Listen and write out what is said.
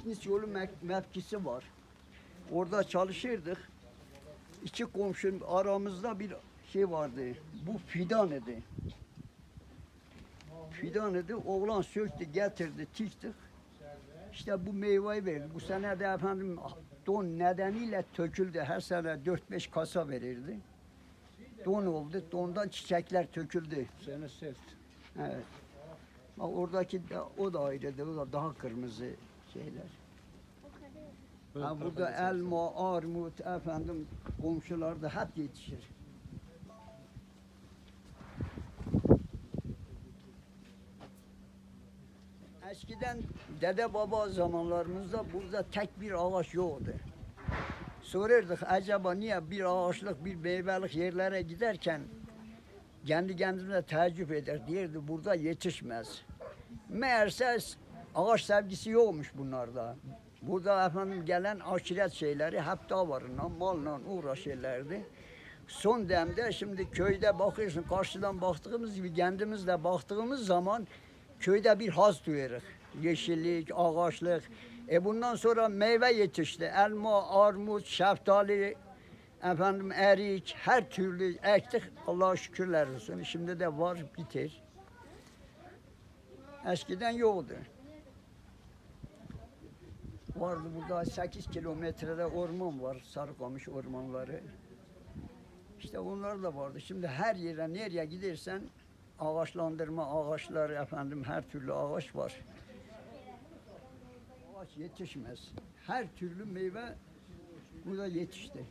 Bitlis yolu mevkisi var. Orada çalışırdık. İki komşunun aramızda bir şey vardı. Bu fidan idi. Fidan idi. Oğlan söktü, getirdi, tiktik. İşte bu meyveyi verdi. Bu sene de efendim don nedeniyle töküldü. Her sene 4-5 kasa verirdi. Don oldu. Dondan çiçekler töküldü. Sene sert. Evet. Bak oradaki de, o da ayrıdır. O da daha kırmızı şeyler. Ha, burada elma, armut, efendim komşularda hep yetişir. Eskiden dede baba zamanlarımızda burada tek bir ağaç yoktu. Sorardık acaba niye bir ağaçlık bir meyvelik yerlere giderken kendi kendimize tecrübe eder. Derdi burada yetişmez. Meğerse ağaç sevgisi yokmuş bunlarda. Burada efendim gelen aşiret şeyleri hep davarla, malla uğraşırlardı. Son demde şimdi köyde bakıyorsun karşıdan baktığımız gibi kendimiz de baktığımız zaman köyde bir haz duyarız. Yeşillik, ağaçlık. E bundan sonra meyve yetişti. Elma, armut, şeftali, efendim erik, her türlü ektik. Allah'a şükürler olsun. Şimdi de var biter. Eskiden yoktu. Vardı burada 8 kilometrede orman var. Sarıkamış ormanları. İşte onlar da vardı. Şimdi her yere nereye gidersen ağaçlandırma ağaçlar efendim her türlü ağaç var. Ağaç yetişmez. Her türlü meyve burada yetişti.